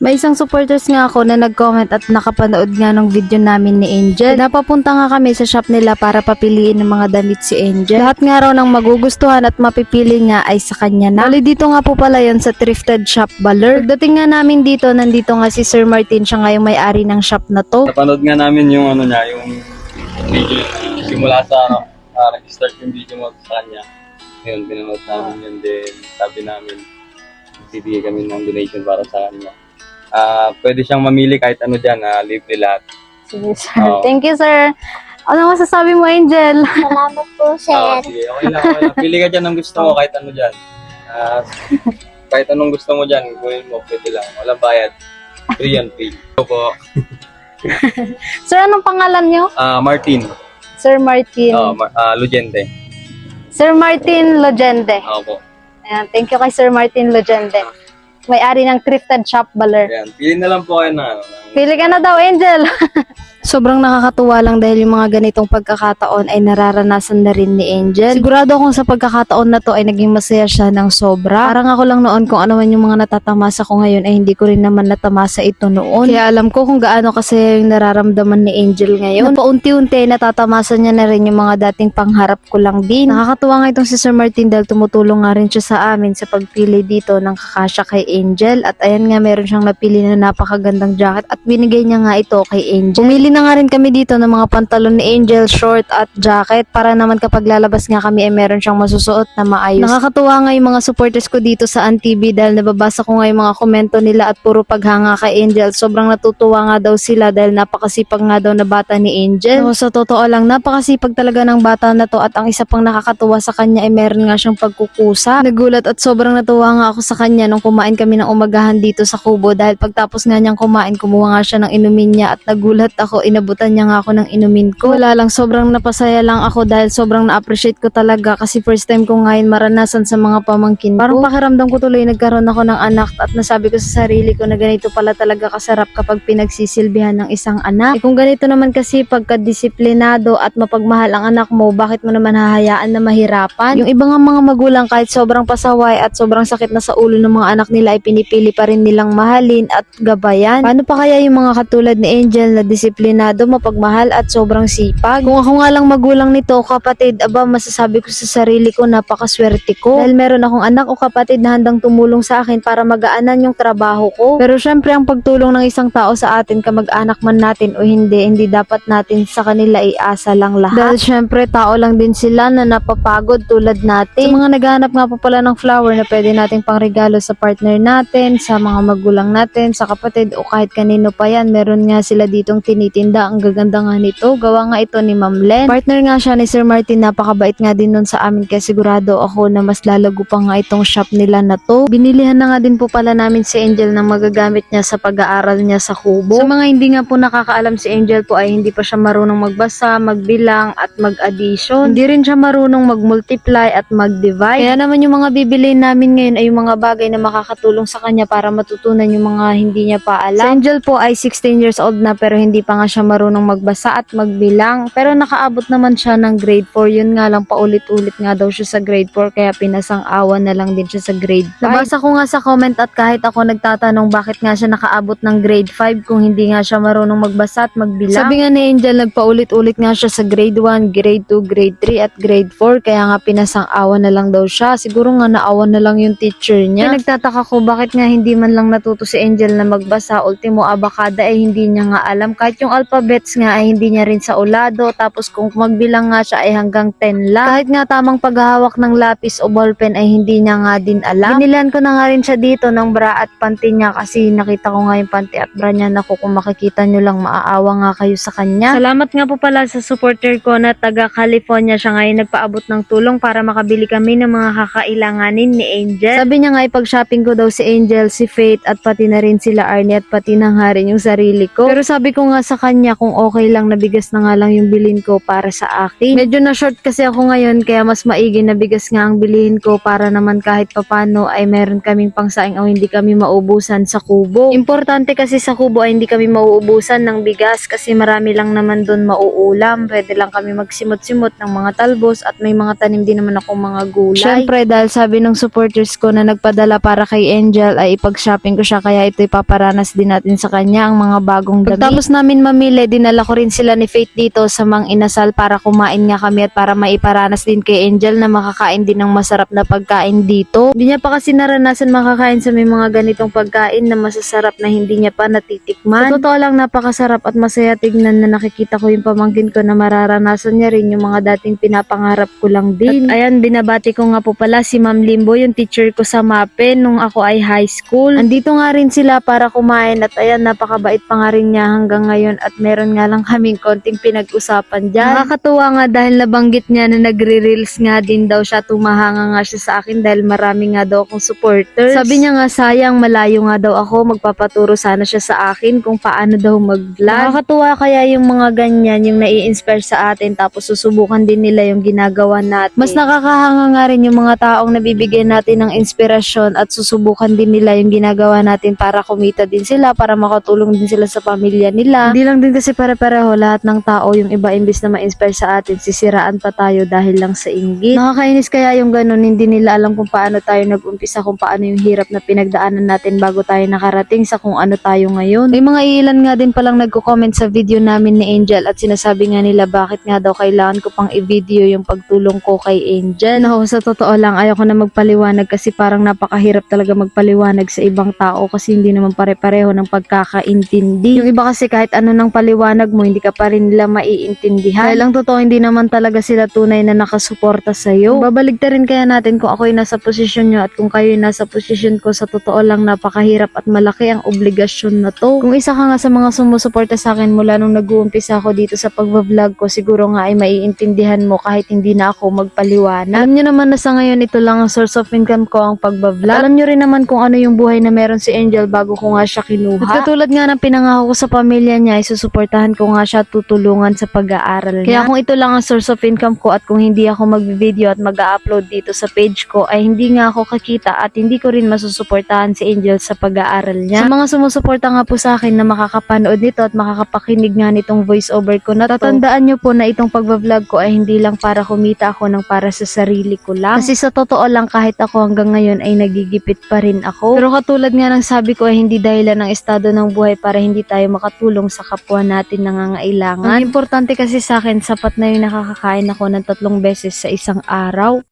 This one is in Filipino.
May isang supporters nga ako na nag-comment at nakapanood nga ng video namin ni Angel. Napapunta nga kami sa shop nila para papiliin ng mga damit si Angel. Lahat nga raw ng magugustuhan at mapipili nga ay sa kanya na. Bali dito nga po pala yan sa thrifted shop Baler. Pagdating nga namin dito, nandito nga si Sir Martin, siya nga yung may-ari ng shop na to. Napanood nga namin yung ano niya, yung video simula sa ano, uh, nag-start yung video mo sa kanya. Yun, pinanood namin yun din. Sabi namin, bibigay kami ng donation para sa kanya. Ah, pwede siyang mamili kahit ano dyan, ah, libre lahat. Sige sir. Oo. Thank you sir. Ano masasabi mo Angel? Salamat po, sir. Ah, sige, okay lang, okay lang. Pili ka dyan ng gusto mo kahit ano dyan. Ah, kahit anong gusto mo dyan, gawin mo, pwede lang. Walang bayad. Free and free. Ito po, Sir, anong pangalan nyo? ah, Martin, Sir Martin. ah, Mar- ah, Lugente. Sir Martin Logende. Ako po. Ayan, thank you kay Sir Martin Logende. May-ari ng thrifted shop Baler. Ayan, pili na lang po kayo na ano, ng Pili ka na daw, Angel. Sobrang nakakatuwa lang dahil yung mga ganitong pagkakataon ay nararanasan na rin ni Angel. Sigurado akong sa pagkakataon na to ay naging masaya siya ng sobra. Parang ako lang noon kung ano man yung mga natatamasa ko ngayon ay hindi ko rin naman natamasa ito noon. Kaya alam ko kung gaano kasi yung nararamdaman ni Angel ngayon. Na paunti-unti natatamasa niya na rin yung mga dating pangharap ko lang din. Nakakatuwa nga itong si Sir Martin dahil tumutulong nga rin siya sa amin sa pagpili dito ng kakasya kay Angel. At ayan nga meron siyang napili na napakagandang jacket at binigay niya nga ito kay Angel. Pumili na nga rin kami dito ng mga pantalon ni Angel, short at jacket para naman kapag lalabas nga kami ay meron siyang masusuot na maayos. Nakakatuwa nga yung mga supporters ko dito sa AnTV dahil nababasa ko nga yung mga komento nila at puro paghanga kay Angel. Sobrang natutuwa nga daw sila dahil napakasipag nga daw na bata ni Angel. So, sa totoo lang, napakasipag talaga ng bata na to at ang isa pang nakakatuwa sa kanya ay meron nga siyang pagkukusa. Nagulat at sobrang natuwa nga ako sa kanya nung kumain kami ng umagahan dito sa kubo dahil pagtapos nga niyang kumain, kumuha nga siya ng inumin niya at nagulat ako, inabutan niya nga ako ng inumin ko. Wala lang, sobrang napasaya lang ako dahil sobrang na-appreciate ko talaga kasi first time ko ngayon maranasan sa mga pamangkin ko. Parang pakiramdam ko tuloy nagkaroon ako ng anak at nasabi ko sa sarili ko na ganito pala talaga kasarap kapag pinagsisilbihan ng isang anak. Eh kung ganito naman kasi pagka-disiplinado at mapagmahal ang anak mo, bakit mo naman hahayaan na mahirapan? Yung iba nga mga magulang kahit sobrang pasaway at sobrang sakit na sa ulo ng mga anak nila ay pinipili pa rin nilang mahalin at gabayan. Paano pa kaya yung mga katulad ni Angel na disiplinado, mapagmahal at sobrang sipag? Kung ako nga lang magulang nito, kapatid, aba masasabi ko sa sarili ko napakaswerte ko. Dahil meron akong anak o kapatid na handang tumulong sa akin para magaanan yung trabaho ko. Pero syempre ang pagtulong ng isang tao sa atin, kamag-anak man natin o hindi, hindi dapat natin sa kanila iasa lang lahat. Dahil syempre tao lang din sila na napapagod tulad natin. Sa mga naghahanap nga po pala ng flower na pwede nating pangregalo sa partner natin, sa mga magulang natin, sa kapatid o kahit kanino pa yan, meron nga sila ditong tinitinda. Ang gaganda nga nito. Gawa nga ito ni Ma'am Len. Partner nga siya ni Sir Martin. Napakabait nga din nun sa amin kaya sigurado ako na mas lalago pa nga itong shop nila na to. Binilihan na nga din po pala namin si Angel ng magagamit niya sa pag-aaral niya sa kubo. Sa mga hindi nga po nakakaalam si Angel po ay hindi pa siya marunong magbasa, magbilang at mag-addition. Hindi rin siya marunong mag-multiply at mag-divide. Kaya naman yung mga bibili namin ngayon ay yung mga bagay na makakatulong sa kanya para matutunan yung mga hindi niya pa alam. Si Angel po ay 16 years old na pero hindi pa nga siya marunong magbasa at magbilang. Pero nakaabot naman siya ng grade 4. Yun nga lang paulit-ulit nga daw siya sa grade 4 kaya pinasang awa na lang din siya sa grade 5. Nabasa ko nga sa comment at kahit ako nagtatanong bakit nga siya nakaabot ng grade 5 kung hindi nga siya marunong magbasa at magbilang. Sabi nga ni Angel nagpaulit-ulit nga siya sa grade 1, grade 2, grade 3 at grade 4 kaya nga pinasang awa na lang daw siya. Siguro nga naawa na lang yung teacher niya. Kaya nagtataka ko bakit nga hindi man lang natuto si Angel na magbasa. Ultimo abakada ay hindi niya nga alam. Kahit yung alphabets nga ay hindi niya rin sa ulado. Tapos kung magbilang nga siya ay hanggang 10 lang. Kahit nga tamang paghahawak ng lapis o ballpen ay hindi niya nga din alam. Binilihan ko na nga rin siya dito ng bra at panty niya kasi nakita ko nga yung panty at bra niya. Naku, kung makikita nyo lang maaawa nga kayo sa kanya. Salamat nga po pala sa supporter ko na taga California siya ngayon nagpaabot ng tulong para makabili kami ng mga kakailanganin ni Angel. Sabi niya nga ipag-shopping ko daw si Angel, si Faith at pati na rin sila Arnie at pati na nga rin yung sarili ko. Pero sabi ko nga sa kanya kanya kung okay lang na bigas na nga lang yung bilhin ko para sa akin. Medyo na short kasi ako ngayon kaya mas maigi na bigas nga ang bilhin ko para naman kahit papano ay meron kaming pangsaing o hindi kami maubusan sa kubo. Importante kasi sa kubo ay hindi kami mauubusan ng bigas kasi marami lang naman doon mauulam. Pwede lang kami magsimot-simot ng mga talbos at may mga tanim din naman ako mga gulay. Syempre dahil sabi ng supporters ko na nagpadala para kay Angel ay ipag-shopping ko siya kaya ito ipaparanas din natin sa kanya ang mga bagong damit. Pagtapos namin mamili, dinala ko rin sila ni Faith dito sa Mang Inasal para kumain nga kami at para maiparanas din kay Angel na makakain din ng masarap na pagkain dito. Hindi niya pa kasi naranasan makakain sa may mga ganitong pagkain na masasarap na hindi niya pa natitikman. Sa totoo lang napakasarap at masaya tignan na nakikita ko yung pamangkin ko na mararanasan niya rin yung mga dating pinapangarap ko lang din. At ayan, binabati ko nga po pala si Ma'am Limbo, yung teacher ko sa MAPE nung ako ay high school. Andito nga rin sila para kumain at ayan, napakabait pa nga rin niya hanggang ngayon at meron nga lang kaming konting pinag-usapan dyan. Nakakatuwa nga dahil nabanggit niya na nagre-reels nga din daw siya, tumahanga nga siya sa akin dahil marami nga daw akong supporters. Sabi niya nga sayang, malayo nga daw ako, magpapaturo sana siya sa akin kung paano daw mag-vlog. Nakakatuwa kaya yung mga ganyan, yung nai-inspire sa atin tapos susubukan din nila yung ginagawa natin. Mas nakakahanga nga rin yung mga taong nabibigyan natin ng inspirasyon at susubukan din nila yung ginagawa natin para kumita din sila, para makatulong din sila sa pamilya nila. Hindi lang din kasi pare-pareho lahat ng tao yung iba imbis na ma-inspire sa atin, sisiraan pa tayo dahil lang sa inggit. Nakakainis kaya yung ganun, hindi nila alam kung paano tayo nag-umpisa, kung paano yung hirap na pinagdaanan natin bago tayo nakarating sa kung ano tayo ngayon. May mga ilan nga din palang nagko-comment sa video namin ni Angel at sinasabi nga nila bakit nga daw kailangan ko pang i-video yung pagtulong ko kay Angel. No, sa totoo lang ayoko na magpaliwanag kasi parang napakahirap talaga magpaliwanag sa ibang tao kasi hindi naman pare-pareho ng pagkakaintindi. Yung iba kasi kahit ano nang paliwanag mo, hindi ka pa rin nila maiintindihan. Dahil ang totoo, hindi naman talaga sila tunay na nakasuporta sa'yo. Babalik rin kaya natin kung ako ay nasa posisyon nyo at kung kayo ay nasa posisyon ko, sa totoo lang napakahirap at malaki ang obligasyon na to. Kung isa ka nga sa mga sumusuporta sa akin mula nung nag-uumpisa ako dito sa pagbablog ko, siguro nga ay maiintindihan mo kahit hindi na ako magpaliwanag. Alam nyo naman na sa ngayon ito lang ang source of income ko ang pagbablog. Alam nyo rin naman kung ano yung buhay na meron si Angel bago ko nga siya kinuha. At katulad nga ng pinangako ko sa pamilya niya, ay susuportahan ko nga siya tutulungan sa pag-aaral niya. Kaya kung ito lang ang source of income ko at kung hindi ako mag-video at mag-upload dito sa page ko, ay hindi nga ako kakita at hindi ko rin masusuportahan si Angel sa pag-aaral niya. Sa mga sumusuporta nga po sa akin na makakapanood nito at makakapakinig nga nitong voice over ko na tatandaan nyo po na itong pagbablog ko ay hindi lang para kumita ako ng para sa sarili ko lang. Kasi sa totoo lang kahit ako hanggang ngayon ay nagigipit pa rin ako. Pero katulad nga ng sabi ko ay hindi dahilan ng estado ng buhay para hindi tayo makatulong sa kapwa natin nangangailangan. Ang importante kasi sa akin, sapat na yung nakakakain ako ng tatlong beses sa isang araw.